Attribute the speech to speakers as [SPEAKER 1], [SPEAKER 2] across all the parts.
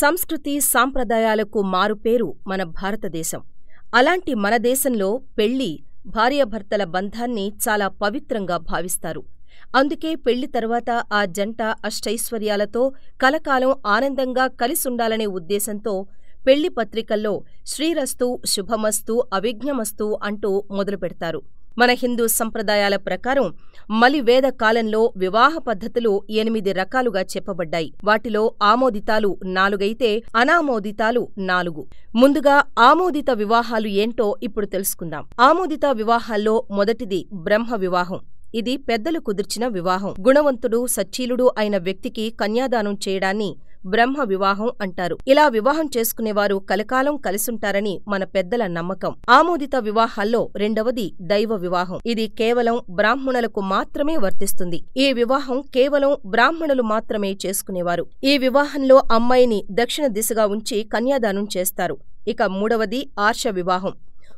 [SPEAKER 1] సంస్కృతి సాంప్రదాయాలకు మారుపేరు మన భారతదేశం. అలాంటి మన దేశంలో పెళ్ళి భార్యాభర్తల బంధాన్ని చాలా పవిత్రంగా భావిస్తారు. అందుకే పెళ్ళి తర్వాత ఆ జంట అష్టైశ్వర్యాలతో కలకాలం ఆనందంగా కలిసుండాలనే ఉద్దేశంతో పెళ్ళి పత్రికల్లో శ్రీరస్తు, శుభమస్తు, అవిఘ్నమస్తు అంటూ మొదలుపెడతారు. మన హిందూ సంప్రదాయాల ప్రకారం మలివేద కాలంలో వివాహ పద్ధతులు ఎనిమిది రకాలుగా చెప్పబడ్డాయి. వాటిలో ఆమోదితాలు నాలుగైతే అనామోదితాలు నాలుగు. ముందుగా ఆమోదిత వివాహాలు ఏంటో ఇప్పుడు తెలుసుకుందాం. ఆమోదిత వివాహాల్లో మొదటిది బ్రహ్మ వివాహం. ఇది పెద్దలు కుదిర్చిన వివాహం. గుణవంతుడు, సచ్చీలుడు అయిన వ్యక్తికి కన్యాదానం చేయడాన్ని బ్రహ్మ వివాహం అంటారు. ఇలా వివాహం చేసుకునేవారు కలకాలం కలిసుంటారని మన పెద్దల నమ్మకం. ఆమోదిత వివాహాల్లో రెండవది దైవ వివాహం. ఇది కేవలం బ్రాహ్మణులకు మాత్రమే వర్తిస్తుంది. ఈ వివాహం కేవలం బ్రాహ్మణులు మాత్రమే చేసుకునేవారు. ఈ వివాహంలో అమ్మాయిని దక్షిణ దిశగా ఉంచి కన్యాదానం చేస్తారు. ఇక మూడవది ఆర్ష వివాహం.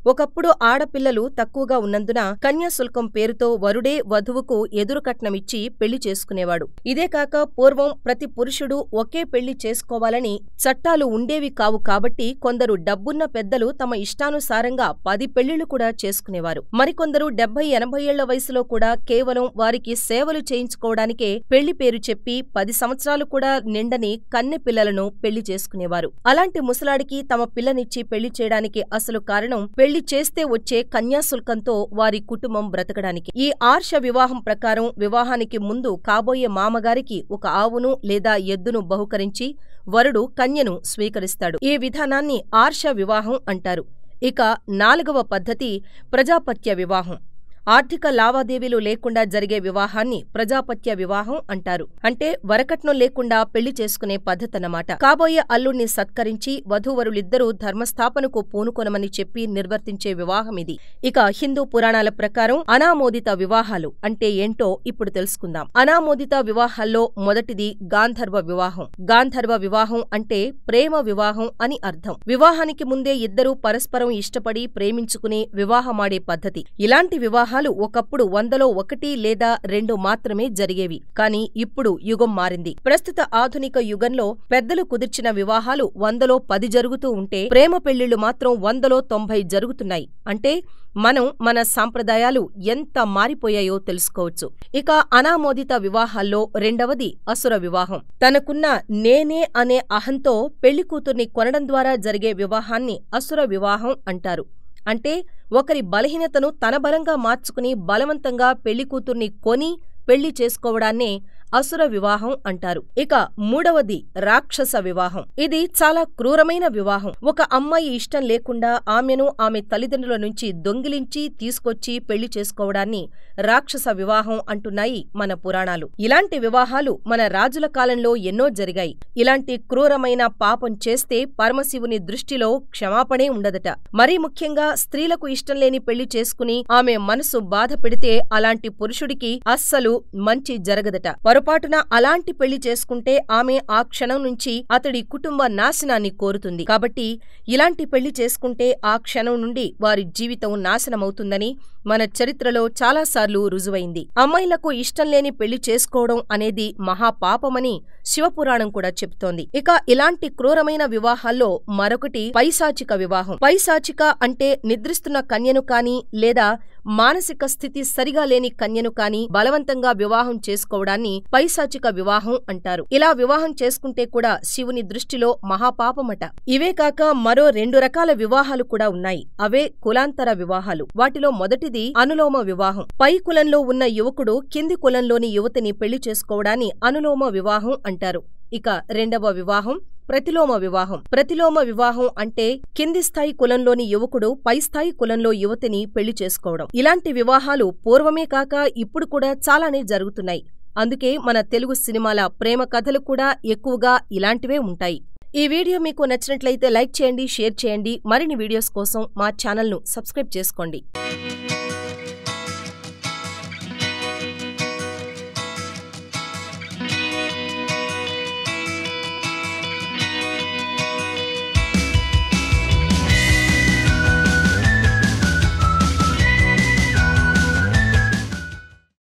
[SPEAKER 1] ఒకప్పుడు ఆడపిల్లలు తక్కువగా ఉన్నందున కన్యాశుల్కం పేరుతో వరుడే వధువుకు ఎదురుకట్నమిచ్చి పెళ్ళి చేసుకునేవాడు. ఇదే కాక పూర్వం ప్రతి పురుషుడు ఒకే పెళ్ళి చేసుకోవాలని చట్టాలు ఉండేవి కావు కాబట్టి కొందరు డబ్బున్న పెద్దలు తమ ఇష్టానుసారంగా పది పెళ్ళిళ్ళు కూడా చేసుకునేవారు. మరికొందరు డెబ్బై ఎనభై ఏళ్ళ వయసులో కూడా కేవలం వారికి సేవలు చేయించుకోవడానికే పెళ్ళి పేరు చెప్పి పది సంవత్సరాలు కూడా నిండని కన్నె పిల్లలను పెళ్ళి చేసుకునేవారు. అలాంటి ముసలాడికి తమ పిల్లనిచ్చి పెళ్ళి చేయడానికి అసలు కారణం పెళ్ళి చేస్తే వచ్చే కన్యాశుల్కంతో వారి కుటుంబం బ్రతకడానికి. ఈ ఆర్ష వివాహం ప్రకారం వివాహానికి ముందు కాబోయే మామగారికి ఒక ఆవును లేదా ఎద్దును బహుకరించి వరుడు కన్యను స్వీకరిస్తాడు. ఈ విధానాన్ని ఆర్ష వివాహం అంటారు. ఇక నాలుగవ పద్ధతి ప్రజాపత్య వివాహం. ఆర్థిక లావాదేవీలు లేకుండా జరిగే వివాహాన్ని ప్రజాపత్య వివాహం అంటారు. అంటే వరకట్నం లేకుండా పెళ్ళి చేసుకునే పద్ధతన్నమాట. కాబోయే అల్లుణ్ణి సత్కరించి వధూవరులిద్దరూ ధర్మస్థాపనకు పూనుకొనమని చెప్పి నిర్వర్తించే వివాహమిది. ఇక హిందూ పురాణాల ప్రకారం అనామోదిత వివాహాలు అంటే ఏంటో ఇప్పుడు తెలుసుకుందాం. అనామోదిత వివాహాల్లో మొదటిది గాంధర్వ వివాహం. గాంధర్వ వివాహం అంటే ప్రేమ వివాహం అని అర్థం. వివాహానికి ముందే ఇద్దరూ పరస్పరం ఇష్టపడి ప్రేమించుకుని వివాహమాడే పద్ధతి. ఇలాంటి వివాహాలు ఒకప్పుడు వందలో ఒకటి లేదా రెండు మాత్రమే జరిగేవి. కానీ ఇప్పుడు యుగం మారింది. ప్రస్తుత ఆధునిక యుగంలో పెద్దలు కుదిర్చిన వివాహాలు వందలో పది జరుగుతూ ఉంటే ప్రేమ పెళ్ళిళ్ళు మాత్రం వందలో తొంభై జరుగుతున్నాయి. అంటే మనం మన సాంప్రదాయాలు ఎంత మారిపోయాయో తెలుసుకోవచ్చు. ఇక అనామోదిత వివాహాల్లో రెండవది అసుర వివాహం. తనకున్న నేనే అనే అహంతో పెళ్ళి కూతుర్ని కొనడం ద్వారా జరిగే వివాహాన్ని అసుర వివాహం అంటారు. అంటే ఒకరి బలహీనతను తన బలంగా మార్చుకుని బలవంతంగా పెళ్ళికూతుర్ని కొని పెళ్ళి చేసుకోవడాన్నే అసుర వివాహం అంటారు. ఇక మూడవది రాక్షస వివాహం. ఇది చాలా క్రూరమైన వివాహం. ఒక అమ్మాయి ఇష్టం లేకుండా ఆమెను ఆమె తల్లిదండ్రుల నుంచి దొంగిలించి తీసుకొచ్చి పెళ్ళి చేసుకోవడాన్ని రాక్షస వివాహం అంటున్నాయి మన పురాణాలు. ఇలాంటి వివాహాలు మన రాజుల కాలంలో ఎన్నో జరిగాయి. ఇలాంటి క్రూరమైన పాపం చేస్తే పరమశివుని దృష్టిలో క్షమాపణే ఉండదట. మరీ ముఖ్యంగా స్త్రీలకు ఇష్టం లేని పెళ్ళి చేసుకుని ఆమె మనసు బాధ పెడితే అలాంటి పురుషుడికి అస్సలు మంచి జరగదట. పొరపాటున అలాంటి పెళ్ళి చేసుకుంటే ఆమె ఆ క్షణం నుంచి అతడి కుటుంబ నాశనాన్ని కోరుతుంది. కాబట్టి ఇలాంటి పెళ్ళి చేసుకుంటే ఆ క్షణం నుండి వారి జీవితం నాశనమవుతుందని మన చరిత్రలో చాలాసార్లు రుజువైంది. అమ్మాయిలకు ఇష్టం లేని పెళ్ళి చేసుకోవడం అనేది మహాపాపమని శివపురాణం కూడా చెబుతోంది. ఇక ఇలాంటి క్రూరమైన వివాహాల్లో మరొకటి పైశాచిక వివాహం. పైశాచిక అంటే నిద్రిస్తున్న కన్యను కాని లేదా మానసిక స్థితి సరిగా లేని కన్యను కాని బలవంతంగా వివాహం చేసుకోవడాన్ని పైశాచిక వివాహం అంటారు. ఇలా వివాహం చేసుకుంటే కూడా శివుని దృష్టిలో మహాపాపమట. ఇవే కాక మరో రెండు రకాల వివాహాలు కూడా ఉన్నాయి. అవే కులాంతర వివాహాలు. వాటిలో మొదటిది అనులోమ వివాహం. పై కులంలో ఉన్న యువకుడు కింది కులంలోని యువతిని పెళ్ళి చేసుకోవడాన్ని అనులోమ వివాహం అంటారు. ఇక రెండవ వివాహం ప్రతిలోమ వివాహం. ప్రతిలోమ వివాహం అంటే కింది స్థాయి కులంలోని యువకుడు పై స్థాయి కులంలో యువతిని పెళ్ళి చేసుకోవడం. ఇలాంటి వివాహాలు పూర్వమే కాక ఇప్పుడు కూడా చాలానే జరుగుతున్నాయి. అందుకే మన తెలుగు సినిమాల ప్రేమ కథలు కూడా ఎక్కువగా ఇలాంటివే ఉంటాయి. ఈ వీడియో మీకు నచ్చినట్లయితే లైక్ చేయండి, షేర్ చేయండి. మరిన్ని వీడియోస్ కోసం మా ఛానల్ను సబ్స్క్రైబ్ చేసుకోండి.